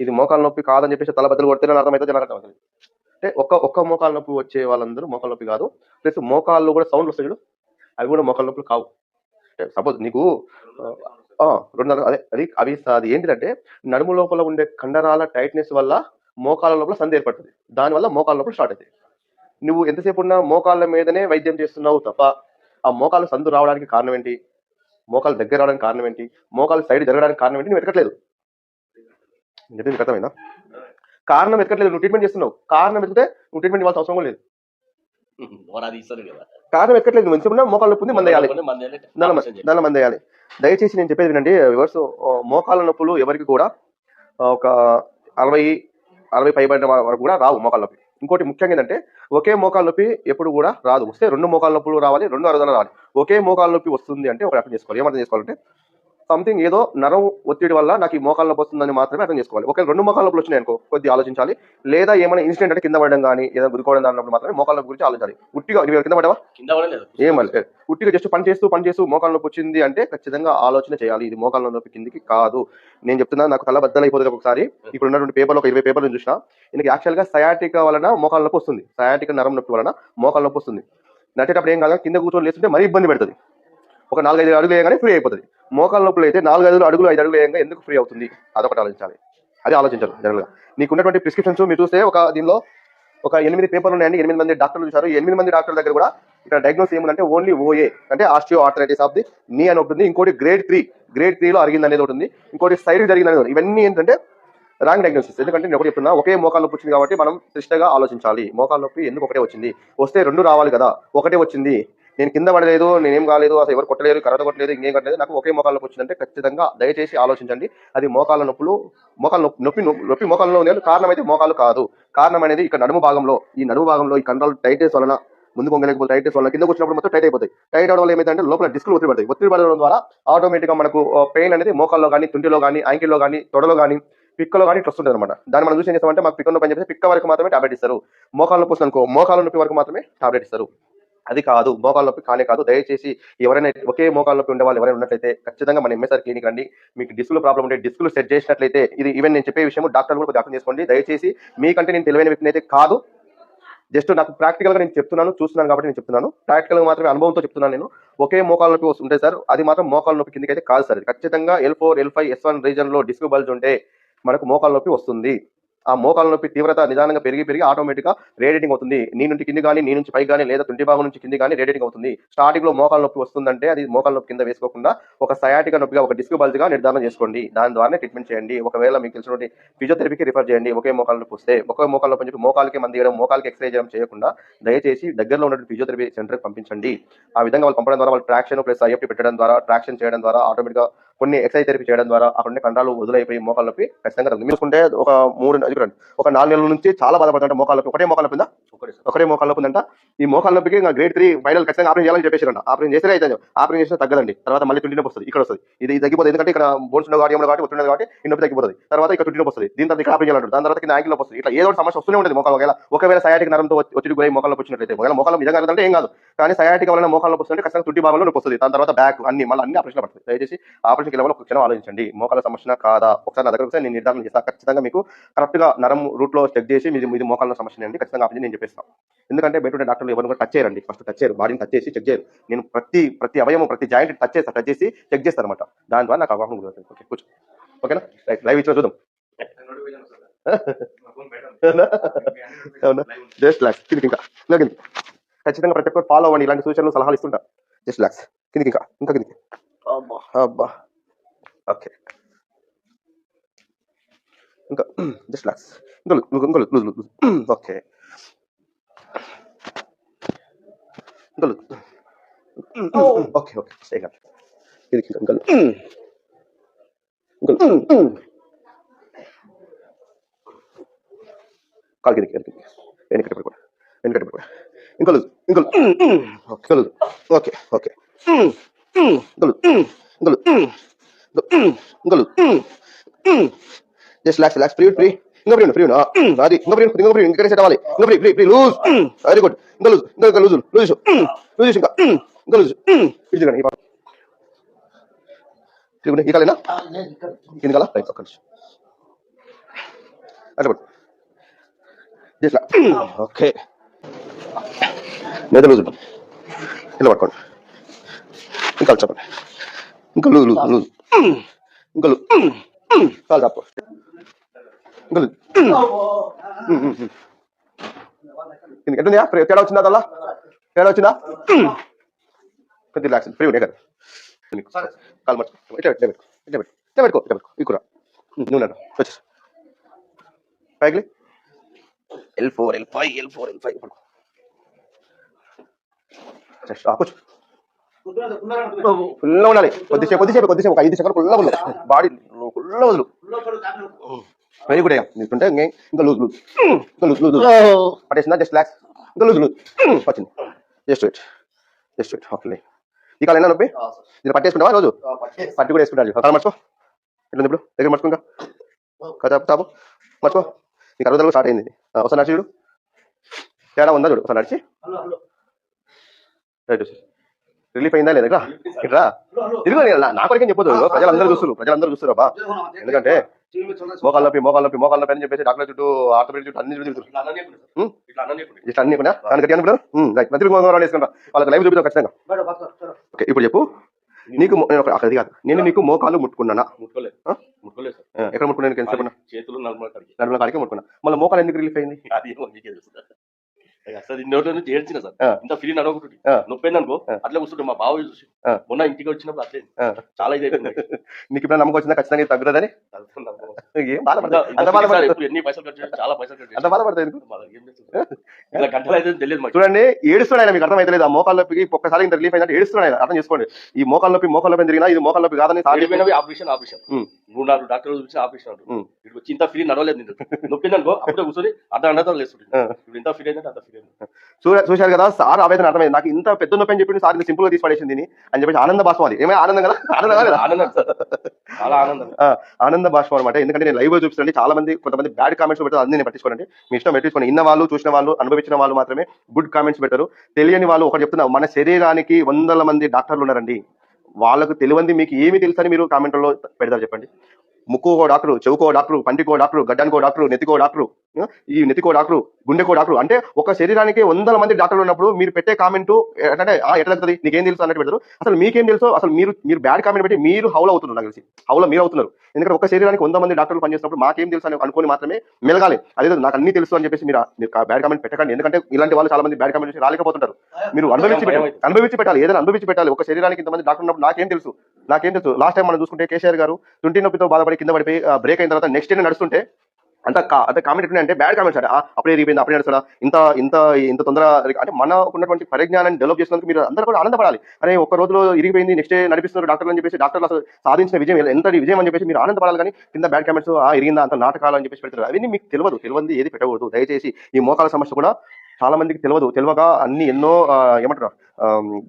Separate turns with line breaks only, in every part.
ఇది మోకాల నొప్పి కాదని చెప్పేసి తల బద్దలు కొడితే అర్థమైతే జనాలకు అర్థమవుతుంది. అంటే ఒక్క ఒక్క మోకాల నొప్పి వచ్చే వాళ్ళందరూ మోకాల నొప్పి కాదు. ప్లస్ మోకాల్లో కూడా సౌండ్లు వస్తాయి చూడు. అవి కూడా మోకాల నొప్పులు కావు. సపోజ్ నీకు రెండు అదే అది అవి అది ఏంటిదంటే నడుము లోపల ఉండే కండరాల టైట్నెస్ వల్ల మోకాల లోపల సంధి ఏర్పడుతుంది. దానివల్ల మోకాల లోపల స్టార్ట్ అవుతుంది నువ్వు ఎంతసేపు ఉన్నా మోకాళ్ళ మీదనే వైద్యం చేస్తున్నావు తప్ప ఆ మోకాలు సందు రావడానికి కారణం ఏంటి? మోకాలు దగ్గర రావడానికి కారణం ఏంటి? మోకాలు సైడ్ జరగడానికి కారణం ఏంటి? నువ్వు వెతకట్లేదు. చెప్పింది మీకు అర్థమైందా? కారణం వెతకట్లేదు నువ్వు ట్రీట్మెంట్ చేస్తున్నావు. కారణం వెతికితే నువ్వు ట్రీట్మెంట్ ఇవ్వాల్సిన అవసరం లేదు. కారణం వెతకట్లేదు నువ్వు ఉన్నా మోకాలు నొప్పి మంది వేయాలి.
కొన్ని మంది
వేయాలి. దయచేసి నేను చెప్పేది వినండి. వివర్స్ మోకాళ్ళ నొప్పులు ఎవరికి కూడా ఒక అరవై అరవై పైబడిన వారి వరకు కూడా రావు మోకాళ్ళ నొప్పి. ఇంకోటి ముఖ్యంగా ఏంటంటే ఒకే మోకాళ్ళ నొప్పి ఎప్పుడు కూడా రాదు. వస్తే రెండు మోకాళ్ళ నొప్పులు రావాలి రెండు అరుదల రావాలి. ఒకే మోకాళ్ళ నొప్పి వస్తుంది అంటే ఒక అర్థం చేసుకోవాలి. ఏమర్థం చేసుకోవాలంటే సంథింగ్ ఏదో నరం ఒత్తిడి వల్ల నాకు ఈ మోకాళ్ళ నొప్పి వస్తుందని మాత్రమే అర్థం చేసుకోవాలి. ఒకవేళ రెండు మోకాళ్ళ నొప్పులు వచ్చినాయి అనుకో కొద్దిగా ఆలోచించాలి. లేదా ఏమైనా ఇన్సిడెంట్ అంటే కింద పడడం కానీ ఏదైనా గుద్దుకోవడం దాంట్లో మాత్రమే మోకాళ్ళ నొప్పి గురించి ఆలోచించాలి. ఉట్టిగా నువ్వు కింద పడవా ఏమని ఉట్టిగా జస్ట్ పని చేస్తూ పని చేస్తూ మోకాళ్ళ నొప్పి వచ్చింది అంటే ఖచ్చితంగా ఆలోచన చేయాలి. ఇది మోకాళ్ళ నొప్పి కిందికి కాదు. నేను చెప్తున్నా నాకు తల బద్దలు అయిపోతుంది ఒకసారి ఇప్పుడు ఉన్నటువంటి పేపర్లో ఒక ఇరవై పేపర్లు చూసిన దీనికి యాక్చువల్గా సయాటిక వలన మోకాళ్ళ నొప్పి వస్తుంది. సయాటిక నరం నొప్పి వలన మోకాళ్ళ నొప్పి వస్తుంది. నడిచేటప్పుడు ఏం కాదు కింద కూర్చొని లేస్తుంటే మరీ ఇబ్బంది పెడుతుంది. ఒక నాలుగైదు అడుగులు వేయగానే ఫ్రీ అయిపోతుంది. మోకాల నొప్పులు అయితే నాలుగు అడుగులు ఐదు అడుగులు వేయంగా ఎందుకు ఫ్రీ అవుతుంది? అదొకటి ఆలోచించాలి. అది ఆలోచించాలి జనరల్గా నీకు ఉన్నటువంటి ప్రిస్క్రిప్షన్స్ మీరు చూస్తే ఒక దీనిలో ఒక ఎనిమిది పేపర్లు ఉన్నాయండి. ఎనిమిది మంది డాక్టర్లు చూశారు. ఎనిమిది మంది డాక్టర్ల దగ్గర కూడా ఇక్కడ డయాగ్నోస్ ఏముందంటే ఓన్లీ ఓఏ అంటే osteoarthritis of the knee అని ఉంటుంది ఇంకోటి గ్రేడ్ త్రీ గ్రేడ్ త్రీలో అరిగింది అనేది ఒకటి ఉంది. ఇంకోటి సైడ్ జరిగింది అనేది ఇవన్నీ ఏంటంటే రాంగ్ డయాగ్నోసిస్ ఎందుకంటే నేను ఒకటి చెప్తున్నా ఒకే మోకాల నొప్పి వచ్చింది కాబట్టి మనం శిష్టగా ఆలోచించాలి. మోకాల నొప్పి ఎందుకు ఒకటే వచ్చింది? వస్తే రెండు రావాలి కదా ఒకటే వచ్చింది. నేను కింద పడలేదు నేనేం కాలేదు అసలు ఎవరు కొట్టలేదు కర్రత కొట్టలేదు ఇంకేం కొట్టలేదు నాకు ఒకే మోకాలు నొప్పి వచ్చిందంటే ఖచ్చితంగా దయచేసి ఆలోచించండి. అది మోకాళ్ళ నొప్పులు మోకాల నొప్పి నొప్పి నొప్పి మోకాళ్ళలో ఉంది కారణం అయితే మోకాలు కాదు. కారణం అనేది ఇక్కడ నడుము భాగంలో ఈ నడుము భాగంలో ఈ కండరాలు టైటెస్ వలన ముందు పొంగలేకపోతే టైటెస్ వల్ల కిందకు వచ్చినప్పుడు మొత్తం టైట్ అయిపోతాయి. టైట్ అవడం వల్ల ఏమైందంటే లోపల డిస్కులు ఒత్తిడి పడతాయి. ఒత్తిడి పడడం ద్వారా ఆటోమేటిక్గా మనకు పెయిన్ అనేది మోకాల్లో కానీ తుంటిలో కానీ యాంకిల్లో కానీ తొడలో కానీ పిక్కలో కానీ ఇట్లా వస్తుంటుంది అనమాట దాన్ని మనం చూసి ఏం చేస్తామంటే మాకు పిక్క నొప్పి అని చెప్పి పిక్క వరకు మాత్రమే టాబ్లెట్ ఇస్తారు. మోకాళ్ళ నొప్పి వస్తుంది అనుకో మోకాళ్ళ నొప్పి వరకు మాత్రమే టాబ్లెట్ ఇస్తారు. అది కాదు మోకాల నొప్పి కానే కాదు. దయచేసి ఎవరైనా ఒకే మోకాల నొప్పి ఉండే వాళ్ళు ఎవరైనా ఉన్నట్లయితే ఖచ్చితంగా మన ఎంఎస్ఆర్ క్లినిక్ రండి. మీకు డిస్కులు ప్రాబ్లం ఉంటే డిస్కులు సెట్ చేసినట్లయితే ఇది ఈవెన్ నేను చెప్పే విషయం డాక్టర్ కూడా అర్థం చేసుకోండి. దయచేసి మీకంటే నేను తెలివైన వ్యక్తిని అయితే కాదు. జస్ట్ నాకు ప్రాక్టికల్గా నేను చెప్తున్నాను చూస్తున్నాను కాబట్టి నేను చెప్తున్నాను. ప్రాక్టికల్గా మాత్రమే అనుభవంతో చెప్తున్నాను నేను. ఒకే మోకాల నొప్పి వస్తుంటే సార్ అది మాత్రం మోకాల నొప్పి కిందకి అయితే కాదు సార్. ఖచ్చితంగా L four L five S one రీజన్లో disc bulge ఉంటే మనకు మోకాల నొప్పి వస్తుంది. ఆ మోకాల నొప్పి తీవ్రత నిదానంగా పెరిగి పెరిగి ఆటోమేటిక్గా రేడియేటింగ్ అవుతుంది. నీ నుండి కింది కానీ నీ నుంచి పై కానీ లేదా తుంటి భాగం నుంచి కింది కానీ రేడియేటింగ్ అవుతుంది. స్టార్టింగ్లో మోకాల నొప్పి వస్తుందంటే అది మోకాల నొప్పి కింద వేసుకోకుండా ఒక సయాటిక నొప్పిగా ఒక డిస్క్ బల్జ్గా నిర్ధారణ చేసుకోండి. దాని ద్వారానే ట్రీట్మెంట్ చేయండి. ఒకవేళ మీకు తెలిసినటువంటి ఫిజియోథెరపీకి రిఫర్ చేయండి. ఒకే మోకాల నొప్పి వస్తే ఒకే మోకాల నొప్పి చెప్పి మోకాలకి మంది చేయడం మోకాలకి ఎక్స్రే చేయడం చేయకుండా దయచేసి దగ్గరలో ఉన్నటువంటి ఫిజియోథెరపీ సెంటర్కి పంపించండి. ఆ విధంగా వాళ్ళు పంపడం ద్వారా వాళ్ళు ట్రాక్షన్ ప్లస్ ఐఎఫ్టీ పెట్టడం ద్వారా ట్రాక్షన్ చేయడం ద్వారా ఆటోమేటిక్గా కొన్ని ఎక్సైజ్ థెరపీ చేయడం ద్వారా అక్కడ ఉండే కండరాలు వదిలైపోయి మోకాళ్ళ నొప్పి ఖచ్చితంగా తగ్గుతుంది. మీరు చూసుకుంటే ఒక మూడు చూడండి. ఒక నాలుగు నెలల నుంచి చాలా బాధపడుతుంటే మోకాళ్ళ నొప్పి ఒకటే మోకాళ్ళ నొప్పి ఉందా
ఒకటే
మోకాళ్ళ నొప్పి ఉందంట ఈ మోకాళ్ళ నొప్పికి ఇంకా గ్రేడ్ త్రీ ఫైనల్ ఖచ్చితంగా ఆపరేషన్ చేయాలని చెప్పేసారంట. ఆపరేషన్ చేస్తే అయితే ఆపరేషన్ చేస్తే తగ్గదండి. తర్వాత మళ్ళీ తుంటి నొప్పి వస్తుంది. ఇక్కడ వస్తుంది. ఇది తగ్గిపోతుంది. ఎందుకంటే ఇక్కడ బోన్స్ ఉన్న కాబట్టి కాబట్టి ఒత్తిడి కాబట్టి ఈ నొప్పి తగ్గిపోతుంది. తర్వాత ఇక్కడ తుంటి నొప్పి వస్తుంది. దీని తర్వాత ఇక్కడ ఆపరేషన్ చేయాలంటారు దాని తర్వాత కింద యాంకిల్ నొప్పి వస్తుంది. ఇట్లా ఏదో సమస్య వస్తూనే ఉంటుంది మోకాలు ఒకవేళ ఒకవేళ సయాటిక్ నరంతో గురై మోకాళ్ళ నొప్పి వచ్చినట్లయితే ఒకవేళ మోకాళ్ళ నిజంగా అంటే ఏం కాదు. కానీ సయాటిక్ మోకాళ్ళ నొప్పి వస్తుంటే ఖచ్చితంగా తుంటి భాగంలో నొప్పి వస్తుంది. దాని తర్వాత బ్యాక్ అన్ని మళ్ళీ అన్ని ఆపరేషన్ పడుతుంది దయచేసి ఆపరేషన్ వెళ్ళి ఒక క్షణం ఆలోచించండి. మోకాళ్ళ సమస్య కాదా? ఒకసారి నా దగ్గర నేను నిర్ధారణ చేస్తాను ఖచ్చితంగా మీకు కరెక్ట్గా నరం రూట్లో చెక్ చేసి మీది మీది మోకాళ్ళ సమస్య అండి. ఖచ్చితంగా ఆపరేషన్ నేను చెప్పేస్తాను ఎందుకంటే బయట డాక్టర్లు ఎవరు కూడా టచ్ చేయరండి. ఫస్ట్ టచ్ చేయరు. బాడీని టచ్ చేసి చెక్ చేయరు. నేను ప్రతి ప్రతి అవయవం ప్రతి జాయింట్ టచ్ చేస్తాను టచ్ చేసి చెక్ చేస్తాను అనమాట దాని ద్వారా నాకు అవగాహన కుదురుతుంది ఓకే కూర్చో. ఓకేనా రైట్ లైవ్ ఇచ్చిన చూద్దాం. అవునా జస్ట్ లాక్స్ కిందికి ఇంకా. ఇంకా కిందికి. ఖచ్చితంగా ప్రతి ఒక్కరు ఫాలో అవ్వండి. ఇలాంటి సూచనలు సలహాలు ఇస్తుంటా. జస్ట్ లాక్స్ కిందికి ఇంకా. ఇంకా కిందికి. అబ్బా. అబ్బా. ఓకే ఇంకా జస్ట్ లాక్స్ ఇంకా లూజ్ ఇంకా లూజ్ లూజ్ లూజ్ ఓకే ఇంకా లూజ్ ఓకే ఓకే స్టే ఇంకా కిందికి ఇంకా ఇంకా ఇంకా కాలు కిందికి కిందికి వెనకటి పడిపోయి వెనకటి పడిపోయి ఇంకా లూజ్ ఇంకా loose okay loose okay okay ఇంకా లూజ్ ఇంకా లూజ్ ఇంకా loose just relax relax free free ఇంకా ఫ్రీ ఫ్రీ అది. ఇంకా ఫ్రీ ఇంకా ఫ్రీ ఇంకా సెట్ అవ్వాలి. ఇంకా free free free loose very good ఇంకా లూజ్ ఇంకా ఇంకా లూజ్ లూజ్ లూజ్ ఇంకా. ఇంకా లూజ్ ఇది చూడండి ఈ కాలేనా? కింది కాలా? రైట్ ఒక్క నిమిషం. అట్లా పట్టు. ఇట్లా ఓకే. లూజ్ ఇలా పట్టుకోండి. ఇంకా చెప్పండి. ఇంకా లూజ్ లూజ్ లూజ్ ఇంకలు లూజ్ కాలు తప్పు ఇంకలు లూజ్ తేడా వచ్చిందా అలా తేడా వచ్చిందా? కొద్ది రిలాక్స్ ఫ్రీ ఉండే కదా కాలు ఇట్లా ఇట్లా పెట్టుకో ఇట్లా పెట్టుకో ఇట్లా పెట్టుకో ఈ కూర. నువ్వు నన్ను వచ్చేసి పైకి L four L five L four L five ఆకొచ్చు ఫుల్గా ఉండాలి. కొద్దిసేపు కొద్దిసేపు కొద్దిసేపు ఒక ఐదు సెకండ్ ఫుల్గా ఉండాలి బాడీ ఫుల్గా వదులు వెరీ గుడ్ అయ్యా తీసుకుంటే ఇంకే ఇంకా లూజ్ లూజ్. ఇంకా లూజ్ లూజ్ పట్టేసిందా? Just relax. ఇంకా లూజ్ లూజ్. వచ్చింది. Just wait. Just wait. Okay ఈ కాలం నొప్పి? ఇది పట్టేసుకుంటావా రోజు? పట్టి కూడా వేసుకుంటాను కాలం మర్చుకో ఎట్లుంది ఇప్పుడు? దగ్గర మర్చుకో ఇంకా. కదా తాపు మర్చుకో నీకు అరవై స్టార్ట్ అయింది. ఒకసారి నడిచి చూడు. తేడా ఉందా చూడు? ఒకసారి నడిచి. రైట్ రిలీఫ్ అయిందా లేదా? ఇట్లా ఇట్లా తిరుగు నా- కొరికేం చెప్పొద్దు. ఇదిగో ప్రజలందరూ చూస్తారు ప్రజలందరూ చూస్తారు బా ఎందుకంటే మోకాళ్ళ నొప్పి మోకాళ్ళ నొప్పి మోకాళ్ళ నొప్పి అని చెప్పేసి డాక్టర్ చుట్టూ ఆర్థోపెడిక్ చుట్టూ అన్ని చుట్టూ తిరుగుతారు? జస్ట్ అన్ని కూడా దాని గట్టి అనుకుంటారు మంత్రి మోకాలు వేసుకుంటా. వాళ్ళకి లైవ్ చూపిస్తాం ఖచ్చితంగా. ఓకే ఇప్పుడు చెప్పు. నీకు అది కాదు. నేను నీకు మోకాలు ముట్టుకున్నానా?
ముట్టుకోలేదు.
ఎక్కడ ముట్టుకున్నాను
చేతులు
నడుముల కాడికే. ముట్టుకున్నా. మళ్ళీ మోకాలు ఎందుకు రిలీఫ్ అయింది?
అది సార్ ఇన్నోటి నుంచి ఏడ్చిన సార్. ఇంత ఫీల్ నడవకుంటుంది
ఆ.
నొప్పి అనుకో. అట్లా కూర్చుంటే మా బావ చూసి. మొన్న ఇంటికి వచ్చినప్పుడు అట్లే. చాలా ఇది అయిపోయింది.
నీకు ఇప్పుడు నమ్మకం వచ్చిందా? ఖచ్చితంగా తగ్గుతుందని?
ఎన్ని పైసలు ఖర్చు చాలా పైసలు ఖర్చు
అంత
గంటలు అయితే తెలియదు
చూడండి ఏడుస్తున్నాడు ఆయన మీకు అర్థమైతలేదు ఆ మోకాళ్ళ నొప్పికి ఒక్కసారి ఇంత రిలీఫ్ అయినట్టు ఏడుస్తున్నాడు ఆయన. అర్థం చేసుకోండి. ఈ మోకాళ్ళ నొప్పి మోకాళ్ళ నొప్పి తిరిగినా ఇది మోకాళ్ళ నొప్పి కాదని
ఆపరేషన్ ఆపరేషన్. మూడు నాలుగు డాక్టర్లు చూసి ఆపరేషన్ వచ్చి ఇంత ఫీల్ నడవలేదు నేను నొప్పింది అనుకో అప్పుడే కూర్చొని అర్ధ గంటతో లేస్తుంది
ఆ.
ఇప్పుడు ఇంత ఫీల్ అయిందంటే అంత ఫీల్ అయింది.
చూ- చూశారు కదా సార్ ఆవేదన అర్థమైంది. నాకు ఇంత పెద్ద నొప్పి అని చెప్పి సార్ ఇంత సింపుల్గా తీసి పడేసింది అని చెప్పేసి ఆనంద భాషం అది ఏమైనా ఆనందం కదా? ఆనందం కదా?
ఆనందం చాలా ఆనందం.
ఆనంద భాషం అనమాట ఎందుకంటే నేను లైవ్ చూపిస్తాను చాలా మంది కొంతమంది బ్యాడ్ కామెంట్స్ పెడతారు. అన్ని నేను పట్టించుకోండి మీ ఇష్టం పెట్టించుకోండి ఇన్న వాళ్ళు చూసిన వాళ్ళు అనుభవించిన వాళ్ళు మాత్రమే గుడ్ కామెంట్స్ పెట్టారు తెలియని వాళ్ళు ఒకటి చెప్తున్నా మన శరీరానికి వందల మంది డాక్టర్లు ఉన్నారండి. వాళ్ళకు తెలియంది మీకు ఏమి తెలుసని మీరు కామెంట్లో పెడతారు చెప్పండి. ముక్కుకో డాక్టర్ చెవుకో డాక్టర్ పంటికో డాక్టర్ గడ్డానికో డాక్టర్ నెత్తికో డాక్టర్ ఈ నెత్తికో డాక్టర్ గుండెకో డాక్టర్ అంటే ఒక శరీరానికి వందల మంది డాక్టర్లు ఉన్నప్పుడు మీరు పెట్టే కామెంట్ అంటే ఆ ఎట్లా తగ్గుతుంది నీకేం తెలుసు? అన్నట్టు పెడతారు. అసలు మీకేం తెలుసు అసలు మీరు మీరు బ్యాడ్ కామెంట్ పెట్టి మీరు హౌల్ అవుతున్నారు నాకు తెలిసి. హౌల మీరు అవుతున్నారు. ఎందుకంటే ఒక శరీరానికి వంద మంది డాక్టర్లు పనిచేసినప్పుడు మాకేం తెలుసు అని అనుకోని మాత్రమే మెలగాలి. అదే నాకు అన్ని తెలుసు అని చెప్పేసి మీరు మీరు బ్యాడ్ కామెంట్ పెట్టకండి. ఎందుకంటే ఇలాంటి వాళ్ళు చాలా మంది బ్యాడ్ కామెంట్ చేసి రాలేకపోతుంటారు. మీరు అనుభవించి పెట్టాలి. అనుభవించి పెట్టాలి. ఏదైనా అనుభవించి పెట్టాలి. ఒక శరీరానికి ఇంతమంది డాక్టర్ ఉన్నప్పుడు నాకేం తెలుసు? నాకేం తెలుసు. లాస్ట్ టైం మనం చూసుకుంటే కేసీఆర్ గారు తుంటి నొప్పితో బాధపడి కింద పడిపోయి బ్రేక్ అయిన తర్వాత నెక్స్ట్ డే నడుస్తుంటే అంత అంత అంటే కామెంట్ ఎట్లా అంటే బ్యాడ్ కామెంట్స్ అంటే ఆ, అప్పుడే ఎరిగిపోయింది అప్పుడే నడుస్తాడా? ఇంత ఇంత ఇంత తొందర అంటే మన ఉన్నటువంటి పరిజ్ఞానాన్ని డెవలప్ చేసినందుకు మీరు అందరూ కూడా ఆనందపడాలి. అరే ఒక రోజులో ఇరిగిపోయింది నెక్స్ట్ డే నడిపిస్తున్నారు డాక్టర్లు అని చెప్పేసి డాక్టర్లు అసలు సాధించిన విజయం ఎంత విజయం అని చెప్పేసి మీరు ఆనందపడాలి కానీ కింద బ్యాడ్ కామెంట్స్ ఆ ఇరిగిందా అంత నాటకాలు అని చెప్పేసి పెడతారు. అవన్నీ మీకు తెలియదు. తెలియంది ఏది పెట్టకూడదు. దయచేసి ఈ మోకాల సమస్య కూడా చాలా మందికి తెలియదు. తెలియక అన్ని ఎన్నో ఏమంటారు?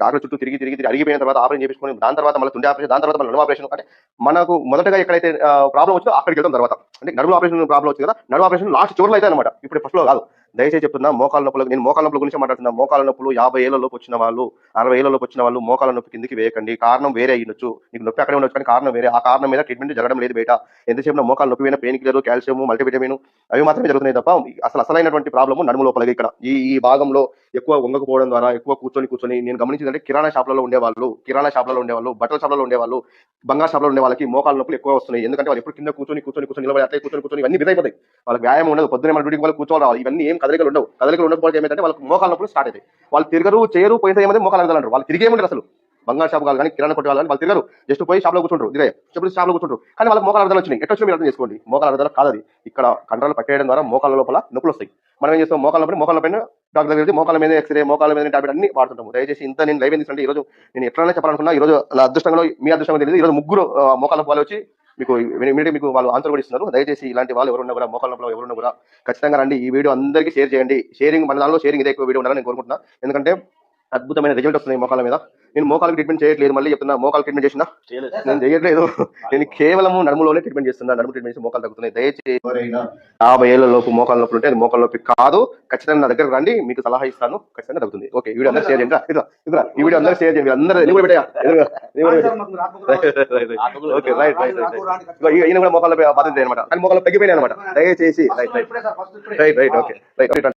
డాక్టర్ చుట్టూ తిరిగి తిరిగి తిరిగి అరిగిపోయిన తర్వాత ఆపరేషన్ చేపించుకొని దాని తర్వాత మళ్ళీ తుండే ఆపరేషన్ దాని తర్వాత మళ్ళీ నడుము ఆపరేషన్. అంటే మనకు మొదటగా ఎక్కడైతే ప్రాబ్లం వచ్చిందో అక్కడికి వెళ్తాం తర్వాత. అంటే నడుము ఆపరేషన్ ప్రాబ్లం వచ్చింది కదా నడుము ఆపరేషన్ లాస్ట్ చివరిలో అయితే అనమాట ఇప్పుడు ఫస్ట్లో కాదు. దయచేసి చెప్తున్నా మోకాల నొప్పుల నేను మోకాల నొప్పుల గురించి మాట్లాడుతున్నా. మోకాల నొప్పులు యాభై ఏళ్ళలోపు వచ్చిన వాళ్ళు అరవై ఏళ్ళలోపు వచ్చిన వాళ్ళు మోకాల నొప్పి కిందికి వేయకండి. కారణం వేరే అయ్యొచ్చు నీకు నొప్పి అక్కడే ఉండొచ్చు కానీ కారణం వేరే. ఆ కారణం మీద ట్రీట్మెంట్ జరగడం లేదు బయట ఎంతసేపు మోకాల నొప్పి అయినా పెయిన్ కిల్లర్ కాల్షియం మల్టీవిటమిన్ అవి మాత్రమే జరుగుతున్నాయి తప్ప అసలు అసలైనటువంటి ప్రాబ్లమ్ నడుము లోపల ఇక్కడ. ఈ ఈ భాగంలో ఎక్కువ వంగకపోవడం ద్వారా ఎక్కువ కూర్చొని కూర్చొని నేను గమనించిందంటే కిరాణా షాప్లలో ఉండేవాళ్ళు కిరాణా షాప్లలో ఉండేవాళ్ళు బట్టల షాప్లలో ఉండేవాళ్ళు బంగారు షాప్లో ఉండే వాళ్ళకి మోకాల నొప్పులు ఎక్కువ వస్తున్నాయి. ఎందుకంటే వాళ్ళు ఎప్పుడు కింద కూర్చొని కూర్చొని కూర్చొని నిలబడి అట్లే కూర్చొని కూర్చొని ఇవన్నీ విధైపోతాయి వాళ్ళకి వ్యాయామం ఉండదు పొద్దున మన డ్యూటీకి వాళ్ళు కూర్చోవాలి రావాలి. ఇవన్నీ ఏం కదలికలు ఉండవు. కదలికలు ఉండకపోతే ఏమైందంటే వాళ్ళకి మోకాల నొప్పులు స్టార్ట్ అవుతాయి. వాళ్ళు తిరగరు చేయరు పోయితే ఏమైతే మోకాలు అంటారు వాళ్ళు తిరిగే ఉండరు అసలు. బంగారు షాప్ కానీ కిరాణా కొట్టే వాళ్ళు కానీ వాళ్ళు తిరగరు జస్ట్ పోయి షాప్లో కూర్చుంటారు. ఇదే చెప్పుడు షాప్లో కూర్చుంటారు. కానీ వాళ్ళకి మోకాల అర్థాలు వచ్చినాయి. ఎట్లా వచ్చినా మీరు అర్థం చేసుకోండి. మోకాల అర్థాలు కాదు ఇక్కడ కంట్రోల్ పట్టేయడం ద్వారా మోకాల లోపల నొప్పులు వస్తాయి. మనం ఏం చేస్తాం? మోకాల నొప్పి మోకాల పైన డాక్టర్ దగ్గర మోకాల మీద ఎక్స్రే మోకాల మీద టాబ్లెట్ అన్ని వాడుతుంటాము. దయచేసి ఇంత నేను లైవ్ ఎందుకంటే ఈ రోజు నేను ఎట్లా చెప్పాలనుకున్నా ఈ రోజు నా అదృష్టంలో మీ అదృష్టంగా తెలియదు. ఈ రోజు ముగ్గురు మోకాల వాళ్ళు వచ్చి మీకు ఇమీడియట్ మీకు వాళ్ళు ఆన్సర్ కూడా ఇస్తున్నారు. దయచేసి ఇలాంటి వాళ్ళు ఎవరున్నా కూడా మోకాల నొప్పులు ఎవరున్నా కూడా ఖచ్చితంగా రండి. ఈ వీడియో అందరికీ షేర్ చేయండి. షేరింగ్ మన దానిలో షేరింగ్ ఇదే ఎక్కువ వీడియో ఉండాలని నేను కోరుకుంటున్నా. ఎందుకంటే అద్భుతమైన రిజల్ట్ వస్తుంది మోకాల మీద. నేను మోకాలకు ట్రీట్మెంట్ చేయట్లేదు మళ్ళీ చెప్తున్నా మోకాలు ట్రీట్మెంట్ చేసిన నేను చేయట్లేదు. నేను కేవలం నడుములోనే ట్రీట్మెంట్ చేస్తున్నా నడుము ట్రీట్మెంట్ చేసి మోకాలు తగ్గుతున్నాయి. దయచేసి ఎవరైనా యాభై ఏళ్ళ లోపు మోకాల నొప్పులు ఉంటే అది మోకాల నొప్పి కాదు. ఖచ్చితంగా నా దగ్గర రండి మీకు సలహా ఇస్తాను. ఖచ్చితంగా తగ్గుతుంది. ఓకే ఈ వీడియో అందరూ షేర్ చేయండి. ఇదిగో ఈ వీడియో అందరూ షేర్ చేయండి. అందరూ ఎదుగు పెట్టా. ఓకే రైట్ రైట్ రైట్ ఈయన కూడా మోకాళ్ళ బాధ్యత అనమాట కానీ మోకాళ్ళు తగ్గిపోయినాయి అనమాట దయచేసి right right right right okay right